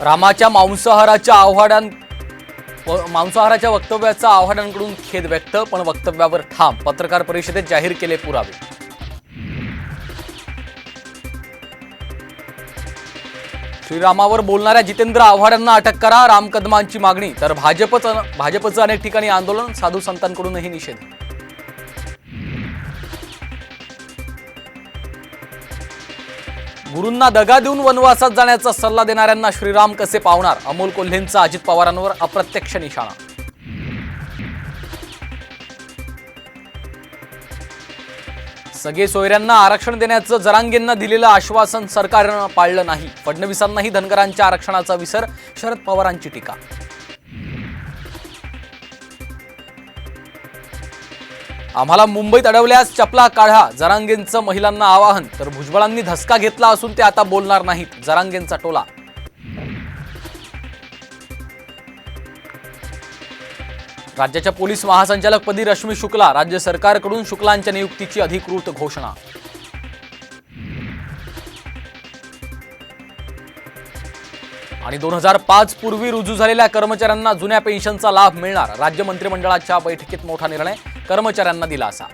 रामाच्या मांसाहाराच्या आव्हाडां मांसाहाराच्या वक्तव्याचा आव्हाडांकडून खेद व्यक्त पण वक्तव्यावर ठाम. पत्रकार परिषदेत जाहीर केले पुरावे. श्रीरामावर बोलणाऱ्या जितेंद्र आव्हाडांना अटक करा राम कदमांची मागणी. तर भाजपच भाजपचं अनेक ठिकाणी आंदोलन साधू संतांकडूनही निषेध. गुरूंना दगा देऊन वनवासात जाण्याचा सल्ला देणाऱ्यांना श्रीराम कसे पावणार? अमोल कोल्हेंचा अजित पवारांवर अप्रत्यक्ष निशाणा. सगळे सोयऱ्यांना आरक्षण देण्याचं जरांगेंना दिलेलं आश्वासन सरकारनं पाळलं नाही. फडणवीसांनाही धनगरांच्या आरक्षणाचा विसर शरद पवारांची टीका. आम्हाला मुंबईत अडवल्यास चपला काढा. जरांगेंचं महिलांना आवाहन. तर भुजबळांनी धसका घेतला असून ते आता बोलणार नाहीत. जरांगेंचा टोला. राज्याच्या पोलीस महासंचालकपदी रश्मी शुक्ला राज्य सरकारकडून शुक्लांच्या नियुक्तीची अधिकृत घोषणा. आणि दोन हजार पाच पूर्वी रुजू झालेल्या कर्मचाऱ्यांना जुन्या पेन्शनचा लाभ मिळणार. राज्य मंत्रिमंडळाच्या बैठकीत मोठा निर्णय. कर्मचाऱ्यांना दिला असा.